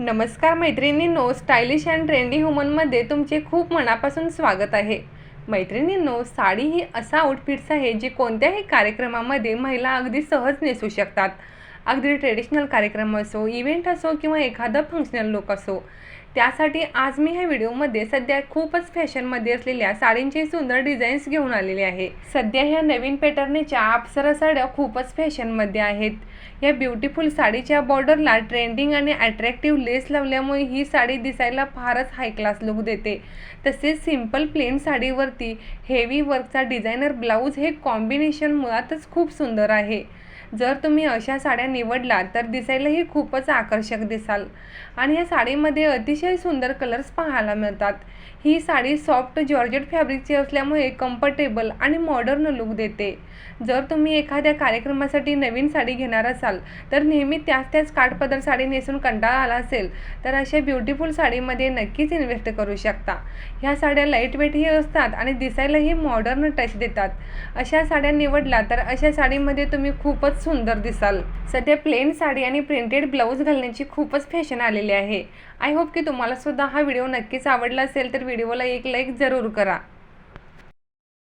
नमस्कार मैत्रिणींनो stylish and trendy ह्युमनमध्ये तुमचे खूप मनापासून स्वागत आहे. मैत्रिणींनो साडी ही असा आउटफिट्स आहे जे कोणत्याही कार्यक्रमामध्ये महिला अगदी सहज नेसू शकतात. अगदी ट्रेडिशनल कार्यक्रम असो इव्हेंट असो किंवा एखादा फंक्शनल लुक असो त्यासाठी आज मी ह्या व्हिडिओमध्ये सध्या खूपच फॅशनमध्ये असलेल्या साडींचे सुंदर डिझाईन्स घेऊन आलेले आहे. सध्या ह्या नवीन पॅटर्नच्या अप्सरा साड्या खूपच फॅशनमध्ये आहेत. या ब्युटिफुल साडीच्या बॉर्डरला ट्रेंडिंग आणि अट्रॅक्टिव्ह लेस लावल्यामुळे ही साडी दिसायला फारच हाय क्लास लुक देते. तसेच सिंपल प्लेन साडीवरती हेवी वर्कचा डिझायनर ब्लाऊज हे कॉम्बिनेशन मुळातच खूप सुंदर आहे. जर तुम्ही अशा साड्या निवडला तर दिसायलाही खूपच आकर्षक दिसाल. आणि या साडीमध्ये अतिशय सुंदर कलर्स पाहायला मिळतात. ही साडी सॉफ्ट जॉर्जेट फॅब्रिकची असल्यामुळे कम्फर्टेबल आणि मॉडर्न लुक देते. जर तुम्ही एखाद्या कार्यक्रमासाठी नवीन साडी घेणार असाल तर नेहमी त्याच त्याच काठपदर साडी नेसून कंटाळा आला असेल तर अशा ब्युटिफुल साडीमध्ये नक्कीच इन्व्हेस्ट करू शकता. ह्या साड्या लाइट वेटही असतात आणि दिसायलाही मॉडर्न टच देतात. अशा साड्या निवडला तर अशा साडीमध्ये तुम्ही खूपच खूपच सुंदर दिसाल. सध्या प्लेन साडी आणि प्रिंटेड ब्लाऊज घालण्याची खूपच फॅशन आलेली आहे. आय होप की तुम्हाला सुद्धा हा व्हिडिओ नक्कीच आवडला असेल तर व्हिडिओला एक लाईक जरूर करा.